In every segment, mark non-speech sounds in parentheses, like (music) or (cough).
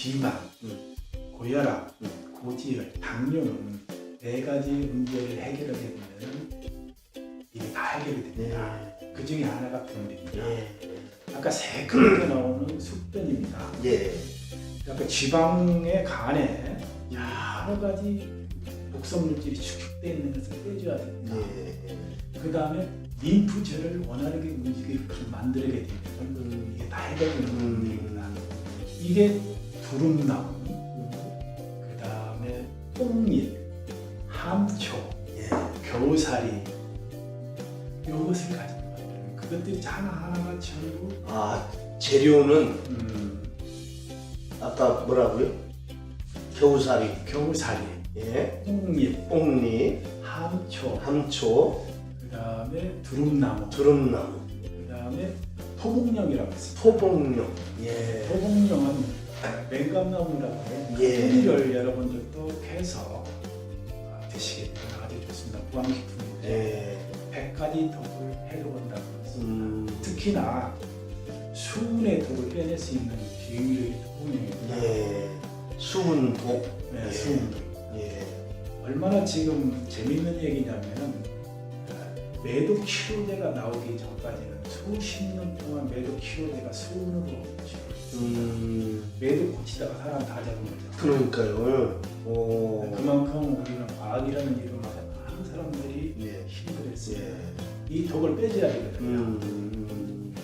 비만, 음. 고혈압, 음. 고지혈, 당뇨는 네 가지 문제를 해결하게 되면 이게 다 해결이 됩니다. 네. 그 중에 하나가 병입니다. 예. 아까 새크게 나오는 숙변입니다. 예. 그러니까 지방의 간에 여러 가지 독성 물질이 축적되어 있는 것을 빼줘야 됩니다. 예. 그 다음에 림프절을 원활하게 움직이게끔 만들게 되면 음. 이게 다 해결되는 음. 문제입니다. 이게 두릅나무, 그 다음에 뽕잎, 함초, 예. 겨우살이 이것을 가지고 만드는 그것들이 하나하나가 전부 아 재료는 음, 아까 뭐라고요? 겨우살이, 겨우살이, 예. 뽕잎, 뽕잎, 함초, 함초, 그 다음에 두릅나무, 두릅나무, 그 다음에 토복령이라고 있습니다. 토복령. 예. 토복령은 맹감나무라고 해요. 예. 뿌리를 여러분들도 해서 드시게 되면 아주 좋습니다. 구황식품인데 예. 100가지 독을 해로운다고 했습니다. 음. 특히나 수분의 독을 빼낼 수 있는 비밀이 토복령입니다. 예. 수분 독. 네, 예. 수분 독. 예. 얼마나 지금 재밌는 얘기냐면 어, 매도 치료제가 나오기 전까지는 수십 년 동안 매도 치료제가 수으로 치료. 음. 매도 고치다가 사람 다 잡은 거죠. 그러니까요. 오. 그만큼 우리는 과학이라는 이름으로 많은 사람들이 예. 힘들었어요. 예. 이 독을 빼줘야 되거든요. 음.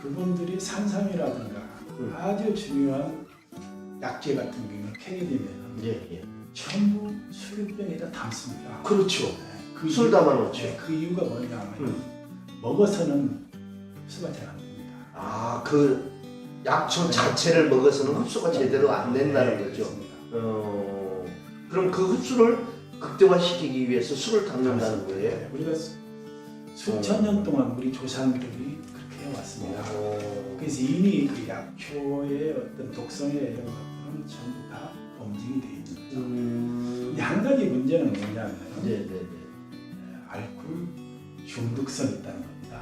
그분들이 산삼이라든가 음. 아주 중요한 약재 같은 경우는 캐게 되면 예. 예. 전부 술병에다 담습니다. 그렇죠. 그술 이유- 담아놓죠. 네, 그 이유가 뭐냐면 음. 먹어서는 잘안 됩니다. 아, 그 약초 자체를 먹어서는 흡수가 제대로 안 된다는 네, 거죠. 어. 그럼 그 흡수를 극대화시키기 위해서 술을 담는다는 거예요? 네, 우리가 수- 수천 년 동안 우리 조상들이 그렇게 해왔습니다. 어. 그래서 이미 그 약초의 어떤 독성에 이런 것들은 전부 다 검증이 되어 있는 거죠. 음. 근데 한 가지 문제는 뭐냐면 네 네 네. 알코올 중독성이 있다는 겁니다.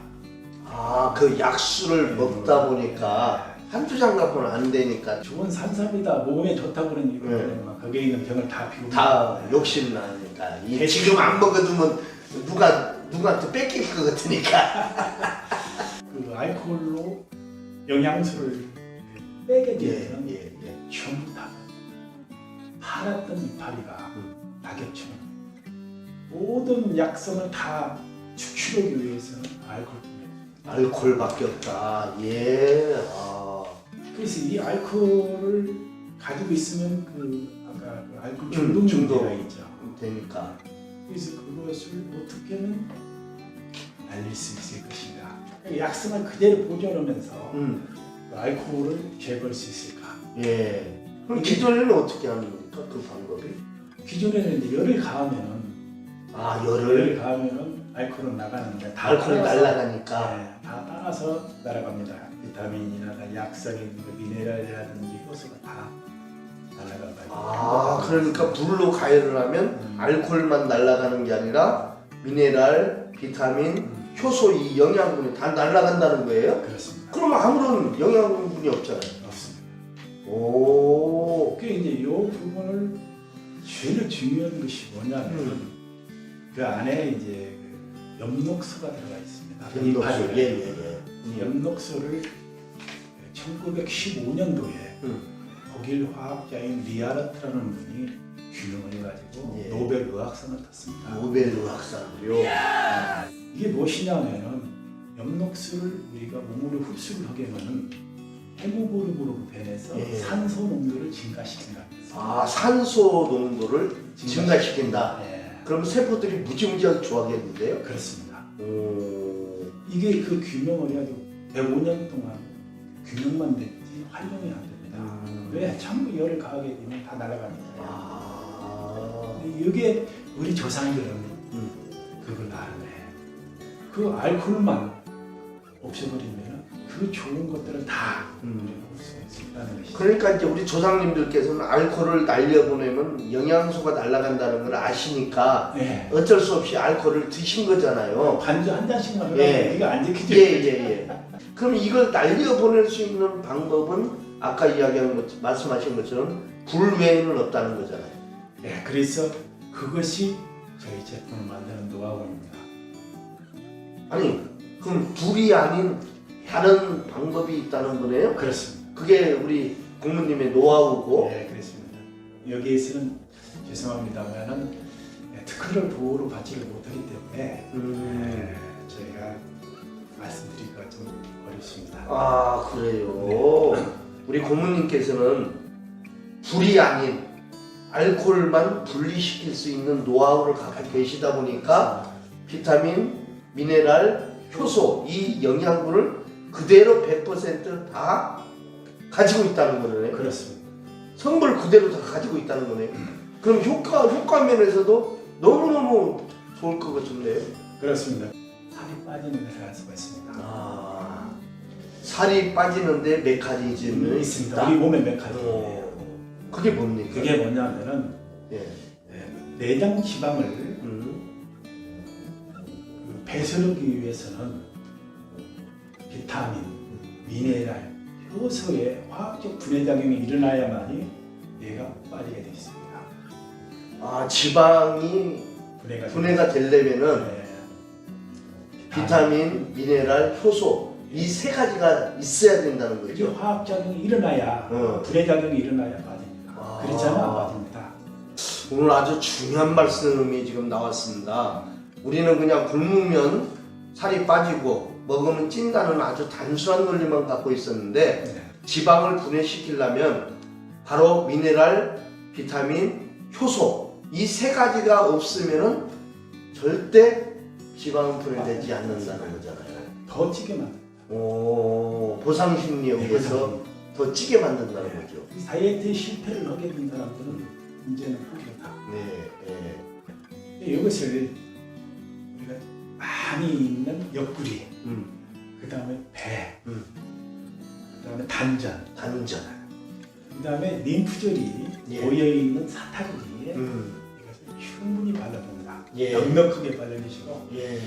아, 그 약수를 먹다 보니까 한두 장 갖고는 안 되니까 좋은 산삼이다 몸에 좋다고 그러는 이유 네. 때문에 거기에 있는 병을 다 비우고 다 욕심 나니까 이 네. 지금 안 먹어두면 누가 누구한테 뺏길 것 같으니까 (laughs) 그 알코올로 영양소를 빼게 되면 예 예 예. 전부 다 파랗던 이파리가 음. 낙엽처럼 모든 약성을 다 축출하기 위해서는 알코올 알코올밖에 없다 예 아. 그래서 이 알코올을 가지고 있으면 그 아까 그 알코올 음, 중독. 문제가 있죠. 되니까 그래서 그것을 어떻게는 날릴 수 있을 것인가. 그 약성을 그대로 보존하면서 음. 그 알코올을 제거할 수 있을까. 예 그럼 기존에는 어떻게 하는 겁니까 그 방법이 기존에는 이제 열을 가하면은 아 열을 열을 가하면은 알코올은 나가는데 다 알코올이 따라서- 날아가니까 네, 다 따라서 날아갑니다. 비타민이나 약성인 그 미네랄이라든지 효소가 다 날아가고. 아 그러니까 불로 가열을 하면 음. 알코올만 날아가는 게 아니라 미네랄 비타민 음, 효소 이 영양분이 다 날아간다는 거예요? 그렇습니다. 그럼 아무런 영양분이 없잖아요. 없습니다. 오. 그 이제 이 부분을 제일 중요한 것이 뭐냐면 음. 그 안에 이제 그 엽록소가 들어가 있습니다. 이파리에. 예, 예, 예. 이 엽록소를 1915년도에 음. 독일 화학자인 리아르트라는 분이 규명을 해가지고 예. 노벨 의학상을 탔습니다. 노벨 의학상이요. 이게 무엇이냐면은 엽록소를 우리가 몸으로 흡수를 하게 하면은 헤모글로빈으로 변해서 예. 산소 농도를 증가시킨다. 아 산소 농도를 증가시킨다. 네, 그럼 세포들이 무지무지하게 좋아하겠는데요? 그렇습니다. 오. 이게 그 규명을 해가지고 105년 동안 규명만 됐지 활용이 안 됩니다. 음. 왜? 전부 열을 가하게 되면 다 날아가니까. 아. 이게 우리 조상들은 음. 그걸 거예요. 그 알코올만 없애버리면 그 좋은 것들을 다 음. 것이죠. 그러니까 이제 우리 조상님들께서는 알코올을 날려보내면 영양소가 날아간다는 걸 아시니까 네. 어쩔 수 없이 알코올을 드신 거잖아요. 반주 한 잔씩만 하면 예. 이거 안 지키죠. 예, 예, 예. 그럼 이걸 날려보낼 수 있는 방법은 아까 이야기한 것 말씀하신 것처럼 불 외에는 없다는 거잖아요. 네, 그래서 그것이 저희 제품을 만드는 노하우입니다. 아니 그럼 불이 아닌 다른 방법이 있다는 거네요. 그렇습니다. 그게 우리 공무님의 노하우고. 네, 그렇습니다. 여기에서는 죄송합니다만은 특허를 보호로 받지를 못하기 때문에 음. 네, 저희가 말씀드리기가 좀 어렵습니다. 아 그래요. 우리 고모님께서는 불이 아닌 알코올만 분리시킬 수 있는 노하우를 갖고 계시다 보니까 비타민, 미네랄, 효소 이 영양분을 그대로 100%다 가지고 있다는 거네요. 그렇습니다. 성분 그대로 다 가지고 있다는 거네요. 그럼 효과 효과 면에서도 너무 너무 좋을 것 같은데요. 그렇습니다. 살이 빠지는 알 수가 있습니다. 아 살이 빠지는데 메커니즘이 있습니다. 우리 몸에. 어, 그게 뭡니까? 그게 뭐냐면은 예. 네, 내장 지방을 음. 배설하기 위해서는 비타민, 미네랄, 효소의 화학적 분해작용이 일어나야만이 얘가 빠지게 되어 있습니다. 아 지방이 분해가 분해가 되려면은 네. 비타민, 미네랄, 효소 이 세 가지가 있어야 된다는 이게 거죠. 화학작용이 일어나야 어. 분해작용이 일어나야 빠집니다. 아. 그렇지 않으면 안 빠집니다. 오늘 아주 중요한 말씀이 지금 나왔습니다. 우리는 그냥 굶으면 살이 빠지고 먹으면 찐다는 아주 단순한 논리만 갖고 있었는데 네. 지방을 분해시키려면 바로 미네랄, 비타민, 효소 이 세 가지가 없으면은 절대 지방은 분해되지 않는다는 거잖아요. 더 찌게 만듭니다. 오, 보상 심리학에서 더 찌게 만든다는 거죠. 다이어트에 실패를 하게 된 사람들은 이제는 포기했다. 네, 네. 이것을 우리가 많이 있는 옆구리, 음, 그 다음에 배, 음. 그 다음에 단전, 단전. 그 다음에 림프절이 예. 모여 있는 사타구리에 음, 이것을 충분히 발라줍니다. 예. 넉넉하게 발라주시고 예.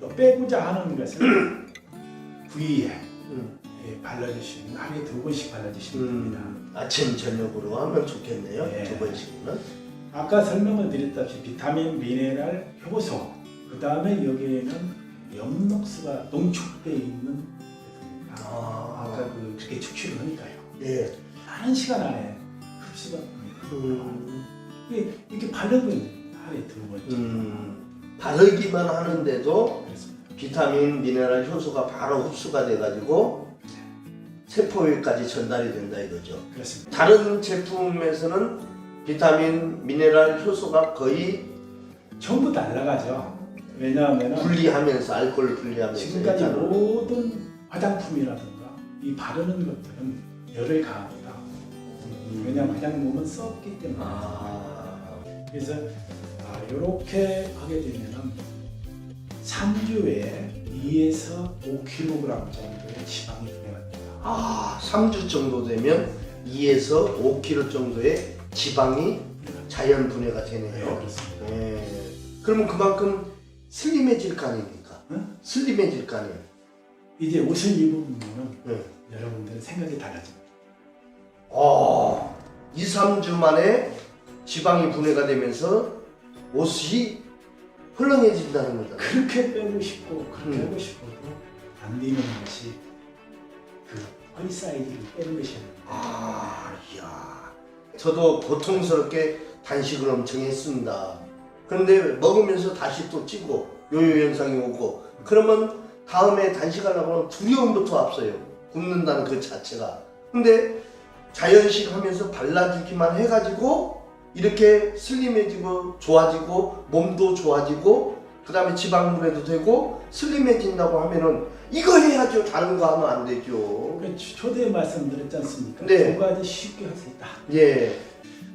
또 빼고자 하는 것을 (clears throat) 부위에 음, 예, 발라주시면 하루에 두 번씩 발라주시면 됩니다. 음, 아침 저녁으로 하면 좋겠네요. 예. 두 번씩은. 아까 설명을 드렸다시피 비타민, 미네랄, 효소 그 다음에 여기에는 엽록수가 농축되어 있는. 아. 아까 그 그렇게 축출을 하니까요. 예. 많은 시간 안에 흡수가 됩니다. 음, 이게 이렇게 바르면 하루에 두 번째. 음, 바르기만 하는데도 그렇습니다. 비타민, 미네랄, 효소가 바로 흡수가 돼가지고 세포에까지 전달이 된다 이거죠. 그렇습니다. 다른 제품에서는 비타민, 미네랄, 효소가 거의 전부 날라가죠. 왜냐하면 분리하면서 알코올을 분리하면서 지금까지 일단은 모든 화장품이라든가 이 바르는 것들은 열을 가합니다. 왜냐하면 화장 몸은 썩기 때문에. 아, 그래서 아, 이렇게 하게 되면은 3주에 2에서 5kg 정도의 지방이 분해가 됩니다. 아 3주 정도 되면 2에서 5kg 정도의 지방이 자연 분해가 네, 되네요. 그렇습니다. 예. 그러면 그만큼 슬림해질 거 아닙니까? 응? 슬림해질 거 아니에요. 이제 옷을 입으면 네. 여러분들의 생각이 달라집니다. 어, 2, 3주 만에 지방이 분해가 되면서 옷이 헐렁해진다는 거잖아요. 그렇게 빼고 싶고 그렇게 음. 하고 싶어도 안 되는 것이 그 허리 사이즈를 빼는 것이에요. 아, 이야. 저도 고통스럽게 단식을 엄청 했습니다. 그런데 먹으면서 다시 또 찌고 요요 현상이 오고 그러면 다음에 단식하려고 하면 두려움부터 앞서요. 굶는다는 그 자체가. 근데 자연식 하면서 발라주기만 해가지고 이렇게 슬림해지고 좋아지고 몸도 좋아지고 그 다음에 지방 분해도 되고 슬림해진다고 하면은 이거 해야죠. 다른 거 하면 안 되죠. 그 초대에 말씀드렸지 않습니까? 네. 두 가지 쉽게 할 수 있다. 예.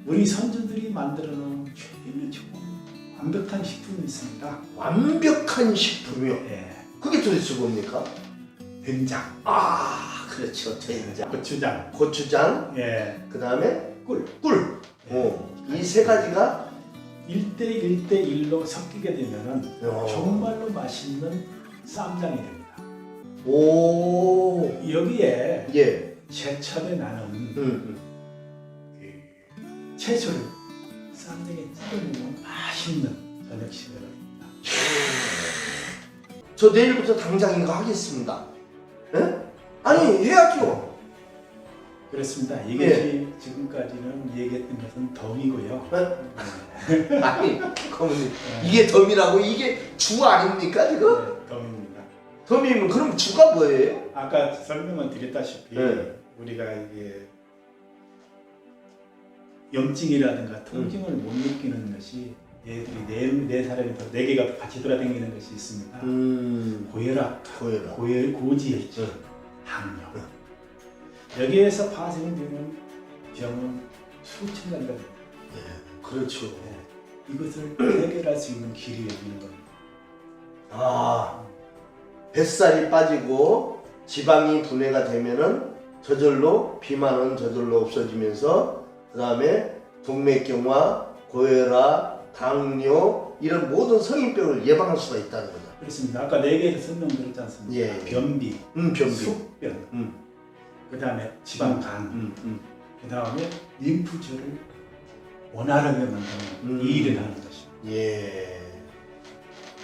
우리 선조들이 만들어 놓은 최고 좋은 완벽한 식품이 있습니다. 완벽한 식품이요. 예, 그게 도대체 뭡니까? 된장, 아, 그렇죠. 된장, 고추장, 고추장, 예, 그 다음에 꿀. 꿀. 어, 이세 가지가 1대 1 대 1로 섞이게 되면은 어. 정말로 맛있는 쌈장이 됩니다. 오, 여기에 예, 제철에 나는 음, 그 채소를 쌈장에 찍어 먹으면 맛있는 저녁 합니다. 저 내일부터 당장 이거 하겠습니다. 예? 아니 해야죠. 그렇습니다. 이것이 지금까지는 얘기했던 것은 덤이고요. 예? 아니 네. 이게 덤이라고 이게 주 아닙니까 지금? 네, 덤입니다. 덤이면 그럼 주가 뭐예요? 아까 설명을 드렸다시피 네. 우리가 이게 염증이라든가 통증을 못 느끼는 것이 얘들이 네, 네 사람이 더, 네 개가 같이 돌아다니는 것이 있습니다. 음 고혈압, 보여라. 고혈, 고지혈증, 네. 당뇨. 여기에서 파생되는 병은 수천 가지가 됩니다. 예, 그렇죠. 네. 이것을 (clears throat) 해결할 수 있는 길이 여기 있는 겁니다. 아 뱃살이 빠지고 지방이 분해가 되면은 저절로 비만은 저절로 없어지면서 그 다음에 동맥경화, 고혈압, 당뇨 이런 모든 성인병을 예방할 수가 있다는 거죠. 그렇습니다. 아까 네 개에서 설명드렸지 않습니까? 예, 예. 변비, 음, 변비. 숙변, 음, 그 다음에 지방간, 음, 음. 그 다음에 림프절을 원활하게 만드는 음. 이 일을 하는 것입니다. 예.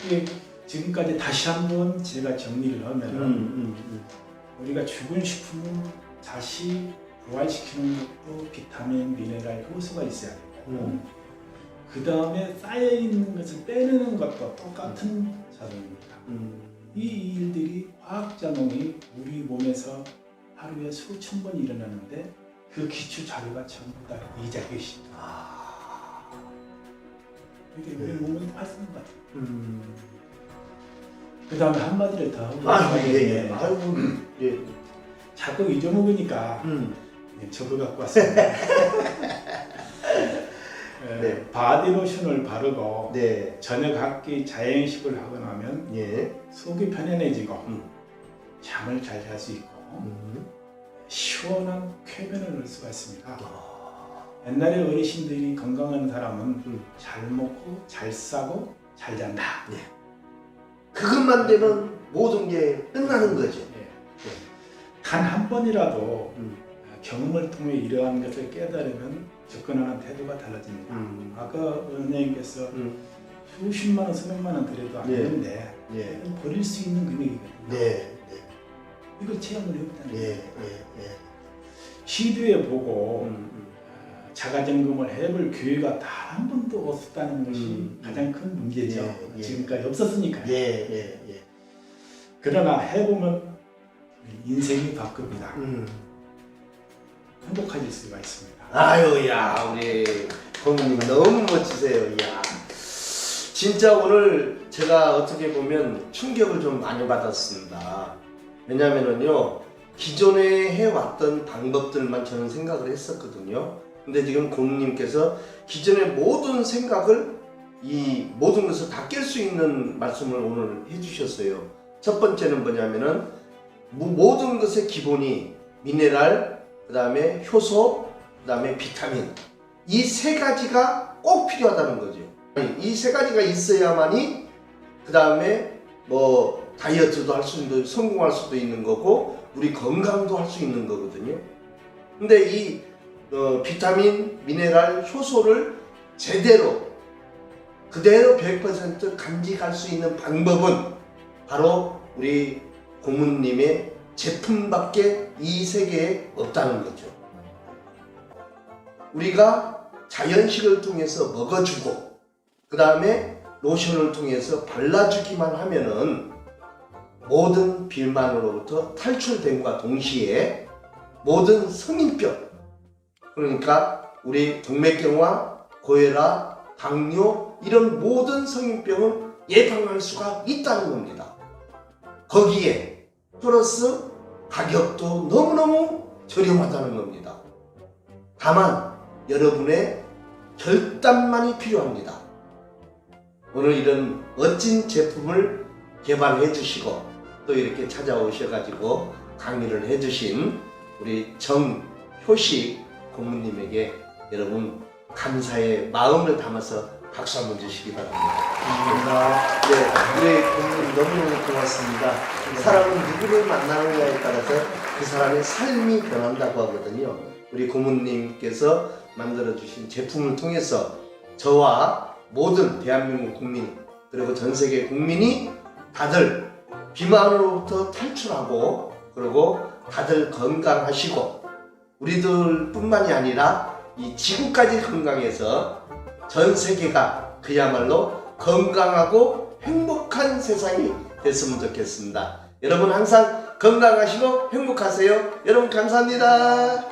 이게 지금까지 다시 한번 제가 정리를 하면 음, 음, 음. 우리가 죽은 식품은 다시 부활시키는 것도 비타민, 미네랄, 효소가 있어야 되고 음. 그 다음에 쌓여 있는 것을 빼내는 것도 똑같은 작용입니다. 음. 이 일들이 화학 작용이 우리 몸에서 하루에 수천 번 일어나는데 그 기초 자료가 전부 다 이 자료입니다. 아. 이게 네. 우리 몸은 활성화. 음. 그 다음에 한마디를 더 아이고 예, 예. 네. 아이고 예. 자꾸 잊어먹으니까 음. 네, 적어 갖고 왔습니다. (laughs) 에, 네. 바디로션을 바르고 네. 저녁 한끼 자연식을 하고 나면 예. 속이 편안해지고 음. 잠을 잘 잘 수 있고 음. 시원한 쾌변을 넣을 수가 있습니다. 아. 옛날에 어르신들이 건강한 사람은 음. 잘 먹고 잘 싸고 잘 잔다. 그것만 되면 모든 게 끝나는 거죠. 단한 번이라도 음. 경험을 통해 이러한 것을 깨달으면 접근하는 태도가 달라집니다. 음. 아까 은행님께서 음. 수십만 원, 수백만 원 들여도 안 예. 되는데 예. 버릴 수 있는 금액이거든요. 네. 이걸 체험을 해보다는 예. 거예요. 예. 예. 시도해 보고 음. 어, 자가 점검을 해볼 기회가 단 한 번도 없었다는 것이 음. 가장 큰 문제죠. 예, 예. 지금까지 없었으니까요. 예. 예. 예. 그러나 해보면 인생이 바뀝니다. 음. 행복해질 수가 있습니다. 아유, 야, 우리 고모님 너무 멋지세요. 야. 진짜 오늘 제가 어떻게 보면 충격을 좀 많이 받았습니다. 왜냐면은요, 기존에 해왔던 방법들만 저는 생각을 했었거든요. 근데 지금 고모님께서 기존의 모든 생각을 이 모든 것을 다 깰 수 있는 말씀을 오늘 해주셨어요. 첫 번째는 뭐냐면은 모- 모든 것의 기본이 미네랄, 그 다음에 효소, 그 다음에 비타민 이 세 가지가 꼭 필요하다는 거죠. 이 세 가지가 있어야만이 그 다음에 뭐 다이어트도 할 수 있는 성공할 수도 있는 거고 우리 건강도 할 수 있는 거거든요. 근데 이 어, 비타민, 미네랄, 효소를 제대로 그대로 100% 간직할 수 있는 방법은 바로 우리 고문님의 제품밖에 이 세계에 없다는 거죠. 우리가 자연식을 통해서 먹어주고 그 다음에 로션을 통해서 발라주기만 하면은 모든 비만으로부터 탈출됨과 동시에 모든 성인병 그러니까 우리 동맥경화, 고혈압, 당뇨 이런 모든 성인병을 예방할 수가 있다는 겁니다. 거기에 플러스 가격도 너무너무 저렴하다는 겁니다. 다만 여러분의 결단만이 필요합니다. 오늘 이런 멋진 제품을 개발해 주시고 또 이렇게 찾아오셔가지고 강의를 해 주신 우리 정효식 고문님에게 여러분 감사의 마음을 담아서 박수 한번 주시기 바랍니다. 감사합니다. 네, 우리 고모님 너무너무 고맙습니다. 사람은 누구를 만나느냐에 따라서 그 사람의 삶이 변한다고 하거든요. 우리 고모님께서 만들어주신 제품을 통해서 저와 모든 대한민국 국민 그리고 전 세계 국민이 다들 비만으로부터 탈출하고 그리고 다들 건강하시고 우리들 뿐만이 아니라 이 지구까지 건강해서 전 세계가 그야말로 건강하고 행복한 세상이 됐으면 좋겠습니다. 여러분 항상 건강하시고 행복하세요. 여러분 감사합니다.